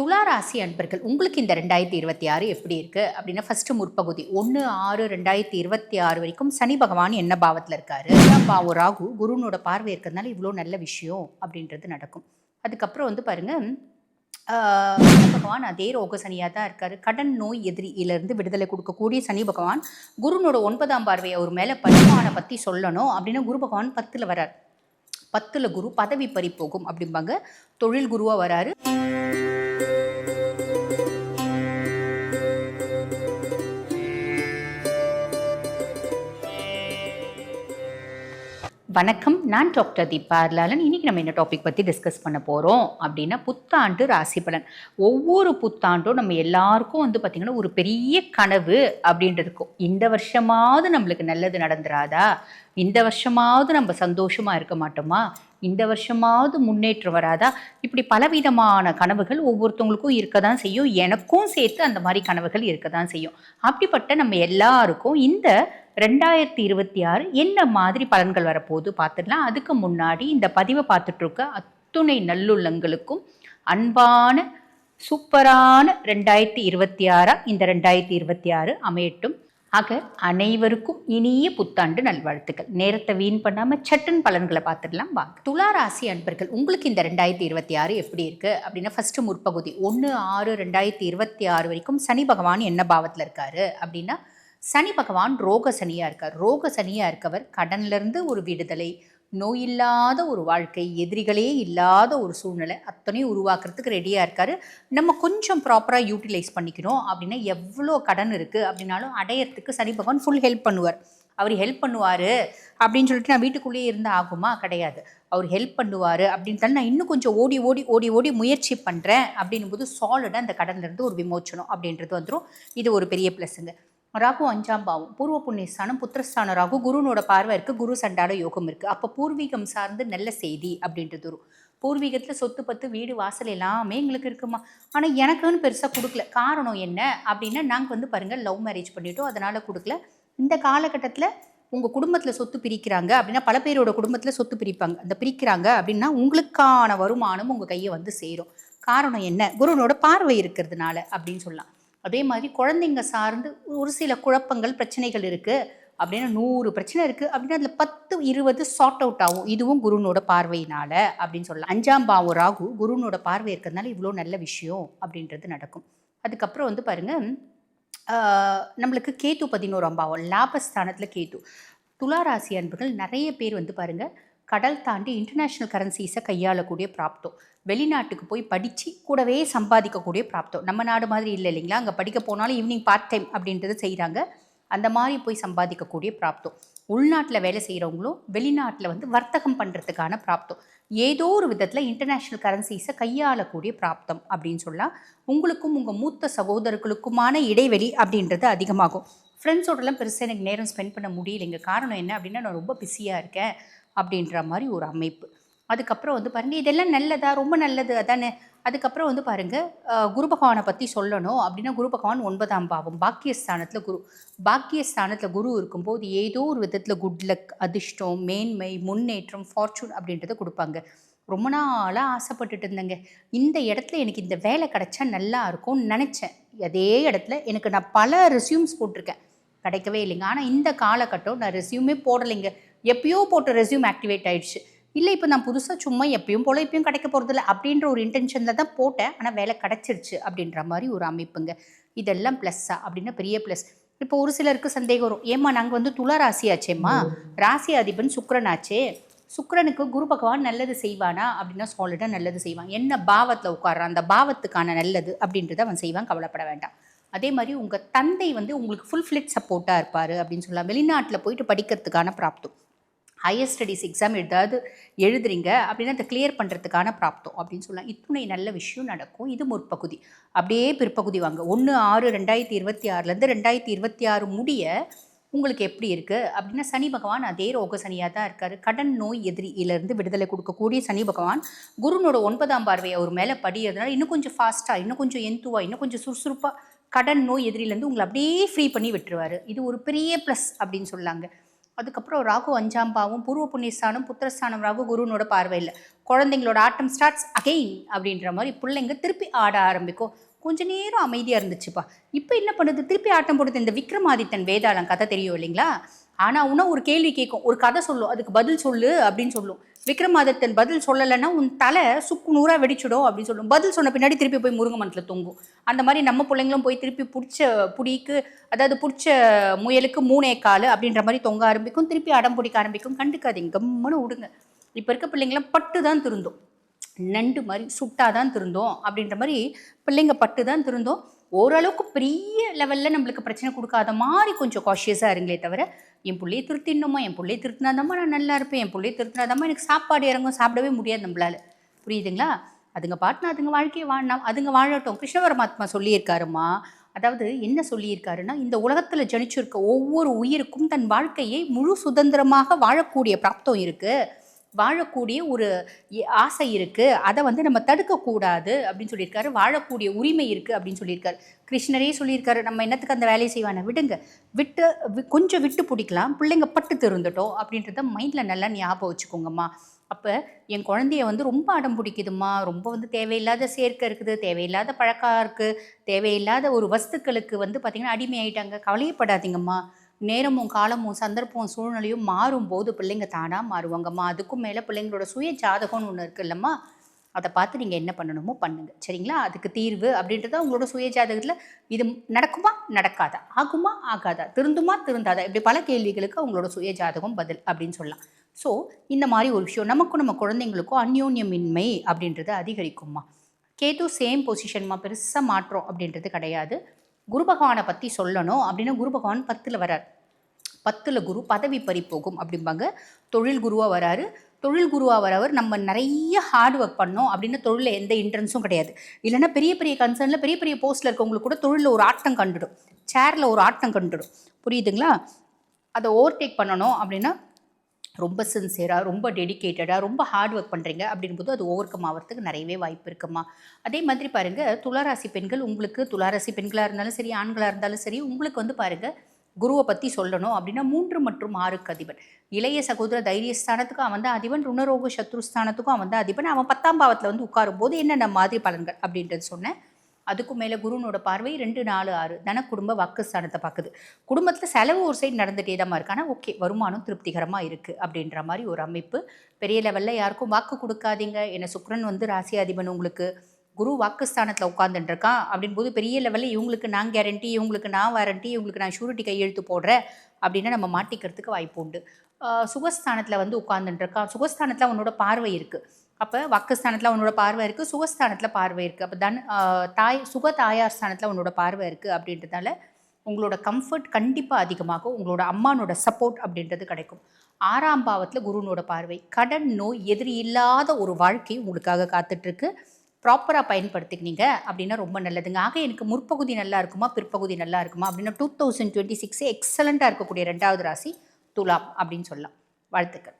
துளாராசி அன்பர்கள் உங்களுக்கு இந்த ரெண்டாயிரத்தி இருபத்தி ஆறு எப்படி இருக்குது அப்படின்னா ஃபஸ்ட்டு முற்பகுதி ஒன்று ஆறு ரெண்டாயிரத்தி இருபத்தி ஆறு வரைக்கும் சனி பகவான் என்ன பாவத்தில் இருக்காரு? பாவம் ராகு குருனோட பார்வை இருக்கிறதுனால இவ்வளோ நல்ல விஷயம் அப்படின்றது நடக்கும். அதுக்கப்புறம் வந்து பாருங்க சனி பகவான் அதே ரோக சனியாக தான் இருக்காரு. கடன் நோய் எதிரியிலிருந்து விடுதலை கொடுக்கக்கூடிய சனி பகவான் குருனோட ஒன்பதாம் பார்வை அவர் மேலே பரிமாணை பற்றி சொல்லணும். அப்படின்னா குரு பகவான் பத்தில் வரார். பத்தில் குரு பதவி பறி போகும் அப்படிம்பாங்க. தொழில் குருவாக வராரு. வணக்கம். நான் டாக்டர் தீபா லாலன் இன்னைக்கு நம்ம என்ன டாபிக் பற்றி டிஸ்கஸ் பண்ண போகிறோம் அப்படின்னா புத்தாண்டு ராசி பலன். ஒவ்வொரு புத்தாண்டும் நம்ம எல்லாருக்கும் வந்து பார்த்திங்கன்னா ஒரு பெரிய கனவு அப்படின்றது இருக்கும். இந்த வருஷமாவது நம்மளுக்கு நல்லது நடந்துராதா? இந்த வருஷமாவது நம்ம சந்தோஷமாக இருக்க மாட்டோமா? இந்த வருஷமாவது முன்னேற்றம் வராதா? இப்படி பலவிதமான கனவுகள் ஒவ்வொருத்தவங்களுக்கும் இருக்க தான் செய்யும். எனக்கும் சேர்த்து அந்த மாதிரி கனவுகள் இருக்க தான் செய்யும். அப்படிப்பட்ட நம்ம எல்லாருக்கும் இந்த ரெண்டாயிரத்தி இருபத்தி ஆறு என்ன மாதிரி பலன்கள் வரப்போகுது பார்த்துடலாம். அதுக்கு முன்னாடி இந்த பதிவை பார்த்துட்ருக்க அத்துணை நல்லுள்ளங்களுக்கும் அன்பான சூப்பரான ரெண்டாயிரத்தி இருபத்தி ஆறா? இந்த ரெண்டாயிரத்தி இருபத்தி ஆறு அமையட்டும். ஆக அனைவருக்கும் இனிய புத்தாண்டு நல்வாழ்த்துக்கள். நேரத்தை வீண் பண்ணாமல் சட்டன் பலன்களை பார்த்துடலாம். வாங்க. துலா ராசி அன்பர்கள் உங்களுக்கு இந்த ரெண்டாயிரத்தி இருபத்தி ஆறு எப்படி இருக்குது அப்படின்னா ஃபஸ்ட்டு முற்பகுதி. ஒன்று ஆறு ரெண்டாயிரத்தி இருபத்தி ஆறு வரைக்கும் சனி பகவான் என்ன பாவத்தில் இருக்காரு? அப்படின்னா சனி பகவான் ரோக சனியாக இருக்கார். ரோக சனியாக இருக்கவர் கடன்லேருந்து ஒரு விடுதலை நோயில்லாத ஒரு வாழ்க்கை எதிரிகளே இல்லாத ஒரு சூழ்நிலை அத்தனையும் உருவாக்குறதுக்கு ரெடியாக இருக்கார். நம்ம கொஞ்சம் ப்ராப்பராக யூட்டிலைஸ் பண்ணிக்கிறோம் அப்படின்னா எவ்வளோ கடன் இருக்குது அப்படின்னாலும் அடையறதுக்கு சனி பகவான் ஃபுல் ஹெல்ப் பண்ணுவார். அவர் ஹெல்ப் பண்ணுவார் அப்படின்னு சொல்லிட்டு நான் வீட்டுக்குள்ளேயே இருந்தால் ஆகுமா? கிடையாது. அவர் ஹெல்ப் பண்ணுவார் அப்படின்னு நான் இன்னும் கொஞ்சம் ஓடி ஓடி ஓடி ஓடி முயற்சி பண்ணுறேன் அப்படின்னும் போது சாலிடாக அந்த கடன்லேருந்து ஒரு விமோச்சனம் அப்படின்றது வந்துடும் இது ஒரு பெரிய ப்ளஸ்ஸுங்க ராகு அஞ்சாம் பாவம். பூர்வ புண்ணியஸ்தானம் புத்திரஸ்தான ராகு குருனோட பார்வை இருக்குது குரு சண்டாட யோகம் இருக்குது அப்போ பூர்வீகம் சார்ந்து நல்ல செய்தி அப்படின்றது வரும். பூர்வீகத்தில் சொத்து பத்து வீடு வாசல் எல்லாமே எங்களுக்கு இருக்குமா? ஆனால் எனக்குன்னு பெருசாக கொடுக்கல. காரணம் என்ன அப்படின்னா நாங்கள் வந்து பாருங்கள் லவ் மேரேஜ் பண்ணிட்டோம். அதனால் கொடுக்கல. இந்த காலகட்டத்தில் உங்கள் குடும்பத்தில் சொத்து பிரிக்கிறாங்க அப்படின்னா பல பேரோட குடும்பத்தில் சொத்து பிரிப்பாங்க. அந்த பிரிக்கிறாங்க அப்படின்னா உங்களுக்கான வருமானம் உங்கள் கையை வந்து சேரும். காரணம் என்ன? குருனோட பார்வை இருக்கிறதுனால அப்படின்னு சொல்லலாம். அதே மாதிரி குழந்தைங்க சார்ந்து ஒரு சில குழப்பங்கள் பிரச்சனைகள் இருக்குது அப்படின்னா நூறு பிரச்சனை இருக்குது அப்படின்னா அதில் பத்து இருபது சார்ட் அவுட் ஆகும். இதுவும் குருனோட பார்வையினால் அப்படின்னு சொல்லலாம். அஞ்சாம் பாவம் ராகு குருனோட பார்வை இருக்கிறதுனால இவ்வளோ நல்ல விஷயம் அப்படின்றது நடக்கும். அதுக்கப்புறம் வந்து பாருங்கள் நம்மளுக்கு கேத்து பதினோராம் பாவம் லாபஸ்தானத்தில் கேத்து துலா ராசி அன்பர்கள் நிறைய பேர் வந்து பாருங்கள் கடல் தாண்டி இன்டர்நேஷ்னல் கரன்சிஸை கையாளக்கூடிய பிராப்தம் வெளிநாட்டுக்கு போய் படித்து கூடவே சம்பாதிக்கக்கூடிய பிராப்தம் நம்ம நாடு மாதிரி இல்லை இல்லைங்களா? அங்கே படிக்க போனாலும் ஈவினிங் பார்ட் டைம் அப்படின்றது செய்கிறாங்க அந்த மாதிரி போய் சம்பாதிக்கக்கூடிய பிராப்தம் உள்நாட்டில் வேலை செய்கிறவங்களும் வெளிநாட்டில் வந்து வர்த்தகம் பண்ணுறதுக்கான பிராப்தம் ஏதோ ஒரு விதத்தில் இன்டர்நேஷ்னல் கரன்சிஸை கையாளக்கூடிய பிராப்தம் அப்படின்னு சொல்லலாம் உங்களுக்கும் உங்கள் மூத்த சகோதரர்களுக்குமான இடைவெளி அப்படின்றது அதிகமாகும். ஃப்ரெண்ட்ஸோடலாம் பெருசாக எனக்கு நேரம் ஸ்பெண்ட் பண்ண முடியலைங்க. காரணம் என்ன அப்படின்னா நான் ரொம்ப பிஸியாக இருக்கேன். அப்படின்ற மாதிரி ஒரு அமைப்பு. அதுக்கப்புறம் வந்து பாருங்கள் இதெல்லாம் நல்லதா ரொம்ப நல்லது அதானே? அதுக்கப்புறம் வந்து பாருங்க குரு பகவானை பற்றி சொல்லணும் அப்படின்னா குரு பகவான் ஒன்பதாம் பாவம் பாக்கியஸ்தானத்தில் குரு. பாக்கியஸ்தானத்தில் குரு இருக்கும்போது ஏதோ ஒரு விதத்தில் குட் லக் அதிர்ஷ்டம் மேன்மை முன்னேற்றம் ஃபார்ச்சூன் அப்படின்றத கொடுப்பாங்க. ரொம்ப நாளாக ஆசைப்பட்டுட்டு இருந்தேங்க. இந்த இடத்துல எனக்கு இந்த வேலை கிடைச்சா நல்லா இருக்கும்னு நினச்சேன். அதே இடத்துல எனக்கு நான் பல ரெஸ்யூம்ஸ் போட்டிருக்கேன். கிடைக்கவே இல்லைங்க. ஆனால் இந்த காலகட்டம் நான் ரெஸ்யூமே போடலைங்க. எப்பயோ போட்ட ரெஸ்யூம் ஆக்டிவேட் ஆயிடுச்சு. இல்லை இப்போ நான் புதுசாக சும்மா எப்பயும் போல எப்பயும் கிடைக்க போகிறதில்ல அப்படின்ற ஒரு இன்டென்ஷனில் தான் போட்டேன். ஆனால் வேலை கிடச்சிருச்சு அப்படின்ற மாதிரி ஒரு அமைப்புங்க. இதெல்லாம் ப்ளஸ்ஸா அப்படின்னா பெரிய ப்ளஸ் இப்போ ஒரு சிலருக்கு சந்தேகம் வரும். ஏம்மா நாங்கள் வந்து துலா ராசியாச்சேம்மா? ராசி அதிபன் சுக்கிரன் ஆச்சே. சுக்கிரனுக்கு குரு பகவான் நல்லது செய்வானா அப்படின்னா சாலிடாக நல்லது செய்வான். என்ன பாவத்தில் உட்கார்றான் அந்த பாவத்துக்கான நல்லது அப்படின்றத அவன் செய்வான். கவலைப்பட வேண்டாம். அதே மாதிரி உங்கள் தந்தை வந்து உங்களுக்கு ஃபுல் ஃபிளிட் சப்போர்ட்டாக இருப்பார் அப்படின்னு சொல்லலாம். வெளிநாட்டில் போயிட்டு படிக்கிறதுக்கான பிராப்தம். ஹையர் ஸ்டடீஸ் எக்ஸாம் ஏதாவது எழுதுறீங்க அப்படின்னா அதை கிளியர் பண்ணுறதுக்கான பிராப்தம் அப்படின்னு சொல்லலாம். இத்துணை நல்ல விஷயம் நடக்கும். இது முற்பகுதி. அப்படியே பிற்பகுதி வாங்க. ஒன்று ஆறு ரெண்டாயிரத்தி இருபத்தி ஆறுலேருந்து ரெண்டாயிரத்தி இருபத்தி ஆறு முடிய உங்களுக்கு எப்படி இருக்குது அப்படின்னா சனி பகவான் அதே ரோக சனியாக தான் இருக்கார். கடன் நோய் எதிரியிலேருந்து விடுதலை கொடுக்கக்கூடிய சனி பகவான். குருனோட ஒன்பதாம் பார்வை அவர் மேலே படியிறதுனால இன்னும் கொஞ்சம் ஃபாஸ்ட்டாக இன்னும் கொஞ்சம் எந்துவாக இன்னும் கொஞ்சம் சுறுசுறுப்பாக கடன் நோய் எதிரிலேருந்து உங்களை அப்படியே ஃப்ரீ பண்ணி விட்டுருவார். இது ஒரு பெரிய ப்ளஸ் அப்படின்னு சொல்லாங்க. அதுக்கப்புறம் ராகு அஞ்சாம் பாவம் பூர்வ புண்ணியஸ்தானம் புத்திரஸ்தானம் ராகு குருனோட பார்வையில் குழந்தைங்களோட ஆட்டம் ஸ்டார்ட்ஸ் அகெயின் அப்படின்ற மாதிரி பிள்ளைங்க திருப்பி ஆட ஆரம்பிக்கும். கொஞ்ச நேரம் அமைதியாக இருந்துச்சுப்பா. இப்போ என்ன பண்ணுது? திருப்பி ஆட்டம் போடுது இந்த விக்ரமாதித்தன் வேதாளம் கதை தெரியும் இல்லைங்களா? ஆனால் இன்னும் ஒரு கேள்வி கேட்கும் ஒரு கதை சொல்லும் அதுக்கு பதில் சொல்லு அப்படின்னு சொல்லும். விக்ரமாதித்தன் பதில் சொல்லலைன்னா உன் தலை சுக்கு நூறாக வெடிச்சிடும் அப்படின்னு சொல்லும். பதில் சொன்ன பின்னாடி திருப்பி போய் முருங்க மரத்தில் தொங்கும். அந்த மாதிரி நம்ம பிள்ளைங்களும் போய் திருப்பி பிடிச்ச புடிக்கு அதாவது பிடிச்ச முயலுக்கு மூணே கால் அப்படின்ற மாதிரி தொங்க ஆரம்பிக்கும். திருப்பி அடம் பிடிக்க ஆரம்பிக்கும். கண்டுக்காதீங்க. கம்முன்னு விடுங்க. இப்போ இருக்க பிள்ளைங்களாம் பட்டு தான் திருந்தும். நண்டு மாதிரி சுட்டாதான் திருந்தோம் அப்படின்ற மாதிரி பிள்ளைங்க பட்டு தான் திருந்தோம். ஓரளவுக்கு பெரிய லெவலில் நம்மளுக்கு பிரச்சனை கொடுக்காத மாதிரி கொஞ்சம் காஷியஸாக இருங்களே தவிர என் பிள்ளையை திருத்திடணுமா? என் பிள்ளையை திருத்தினாதாம்மா நான் நல்லா இருப்பேன். என் பிள்ளையை திருத்தினாதாம்மா எனக்கு சாப்பாடு இறங்கும். சாப்பிடவே முடியாது நம்மளால. புரியுதுங்களா? அதுங்க பாட்டினா அதுங்க வாழ்க்கையை வாழ்னா அதுங்க வாழட்டும். கிருஷ்ண பரமாத்மா சொல்லியிருக்காருமா அதாவது என்ன சொல்லியிருக்காருன்னா இந்த உலகத்தில் ஜனிச்சிருக்க ஒவ்வொரு உயிருக்கும் தன் வாழ்க்கையை முழு சுதந்திரமாக வாழக்கூடிய பிராப்தம் இருக்குது வாழக்கூடிய ஒரு ஆசை இருக்குது அதை வந்து நம்ம தடுக்கக்கூடாது அப்படின்னு சொல்லியிருக்காரு. வாழக்கூடிய உரிமை இருக்குது அப்படின்னு சொல்லியிருக்காரு. கிருஷ்ணரே சொல்லியிருக்காரு நம்ம என்னத்துக்கு அந்த வேலையை செய்வான விடுங்க. விட்டு கொஞ்சம் விட்டு பிடிக்கலாம். பிள்ளைங்க பட்டு திருந்துட்டோம் அப்படின்றத மைண்டில் நல்லா ஞாபகம் வச்சுக்கோங்கம்மா. அப்போ என் குழந்தைய வந்து ரொம்ப அடம் பிடிக்குதும்மா. ரொம்ப வந்து தேவையில்லாத சேர்க்கை இருக்குது தேவையில்லாத பழக்கம் இருக்குது தேவையில்லாத ஒரு வஸ்துக்களுக்கு வந்து பார்த்திங்கன்னா அடிமையாயிட்டாங்க. கவலையப்படாதீங்கம்மா. நேரமும் காலமும் சந்தர்ப்பம் சூழ்நிலையும் மாறும்போது பிள்ளைங்க தானாக மாறுவாங்கம்மா. அதுக்கும் மேலே பிள்ளைங்களோட சுய ஜாதகம்னு ஒன்று இருக்குல்லம்மா. அதை பார்த்து நீங்கள் என்ன பண்ணணுமோ பண்ணுங்கள் சரிங்களா? அதுக்கு தீர்வு அப்படின்றத உங்களோட சுய ஜாதகத்தில் இது நடக்குமா? நடக்காதா? ஆகுமா? ஆகாதா? திருந்துமா? திருந்தாதா? இப்படி பல கேள்விகளுக்கு அவங்களோட சுய ஜாதகம் பதில் அப்படின்னு சொல்லலாம். ஸோ இந்த மாதிரி ஒரு விஷயம் நமக்கும் நம்ம குழந்தைங்களுக்கும் அந்யோன்யமின்மை அப்படின்றது அதிகரிக்கும்மா. கேது சேம் பொசிஷன்மா பெருசாக மாற்றம் அப்படின்றது கிடையாது. குரு பகவானை பற்றி சொல்லணும் அப்படின்னா குரு பகவான் பத்தில் வரார் பத்தில் குரு பதவி பறி போகும் அப்படிம்பாங்க. தொழில் குருவாக வராரு. தொழில் குருவாக வரவர் நம்ம நிறைய ஹார்ட் ஒர்க் பண்ணோம் அப்படின்னு தொழிலில் எந்த இன்ட்ரன்ஸும் கிடையாது. இல்லைன்னா பெரிய பெரிய கன்சர்னில் பெரிய பெரிய போஸ்ட்டில் இருக்கவங்களுக்கு கூட தொழிலில் ஒரு ஆட்டம் கண்டுடும். சேரில் ஒரு ஆட்டம் கண்டுடும். புரியுதுங்களா? அதை ஓவர்டேக் பண்ணணும் அப்படின்னா ரொம்ப சின்சியராக ரொம்ப டெடிகேட்டடாக ரொம்ப ஹார்ட் ஒர்க் பண்ணுறீங்க அப்படின்போது அது ஓவர் கம் ஆகிறதுக்கு நிறையவே வாய்ப்பு இருக்குமா? அதே மாதிரி பாருங்கள் துளாராசி பெண்கள் உங்களுக்கு துளாராசி பெண்களாக இருந்தாலும் சரி ஆண்களாக இருந்தாலும் சரி உங்களுக்கு வந்து பாருங்கள் குருவை பற்றி சொல்லணும் அப்படின்னா மூன்று மற்றும் ஆறுக்கு அதிபன். இளைய சகோதர தைரியஸ்தானத்துக்கும் அவன் தான் அதிபன் ருணரோக சத்ருஸ்தானத்துக்கும் அவன் தான் அதிபன். அவன் பத்தாம் பாவத்தில் வந்து உட்காரும்போது என்னென்ன மாதிரி பலன்கள் அப்படின்றது சொன்னேன். அதுக்கும் மேலே குருனோட பார்வை ரெண்டு நாலு ஆறு தன குடும்ப வாக்குஸ்தானத்தை பார்க்குது குடும்பத்தில் செலவு ஒரு சைடு நடந்துகிட்டே தான் இருக்கு. ஆனால் ஓகே வருமானம் திருப்திகரமாக இருக்குது அப்படின்ற மாதிரி ஒரு அமைப்பு பெரிய லெவலில் யாருக்கும் வாக்கு கொடுக்காதீங்க. என்னை சுக்ரன் வந்து ராசியாதிபன் உங்களுக்கு குரு வாக்குஸ்தானத்தில் உட்காந்துட்டு இருக்கான் அப்படின் போது பெரிய லெவலில் இவங்களுக்கு நான் கேரண்டி இவங்களுக்கு நான் வாரண்டி இவங்களுக்கு நான் ஷூரிட்டி கையெழுத்து போடுறேன் அப்படின்னா நம்ம மாட்டிக்கிறதுக்கு வாய்ப்பு உண்டு. சுகஸ்தானத்தில் வந்து உட்காந்துட்டுருக்கான் சுகஸ்தானத்தில் அவனோட பார்வை இருக்குது அப்போ வக்கஸ்தானத்தில் உன்னோட பார்வை இருக்குது சுகஸ்தானத்தில் பார்வை இருக்குது அப்போ தன் தாய் சுக தாயார் ஸ்தானத்தில் உன்னோட பார்வை இருக்குது அப்படின்றதால உங்களோட கம்ஃபர்ட் கண்டிப்பாக அதிகமாகும். உங்களோட அம்மானோட சப்போர்ட் அப்படின்றது கிடைக்கும். ஆறாம் பாவத்தில் குருனோட பார்வை கடன் நோய் எதிரி இல்லாத ஒரு வாழ்க்கை உங்களுக்காக காத்துட்ருக்கு. ப்ராப்பராக பயன்படுத்திக்கினீங்க அப்படின்னா ரொம்ப நல்லதுங்க. ஆக எனக்கு முற்பகுதி நல்லா இருக்குமா பிற்பகுதி நல்லா இருக்குமா அப்படின்னா டூ தௌசண்ட் டுவெண்ட்டி சிக்ஸே எக்ஸலண்ட்டாக இருக்கக்கூடிய ரெண்டாவது ராசி துலாம் அப்படின்னு சொல்லலாம். வாழ்த்துக்கள்.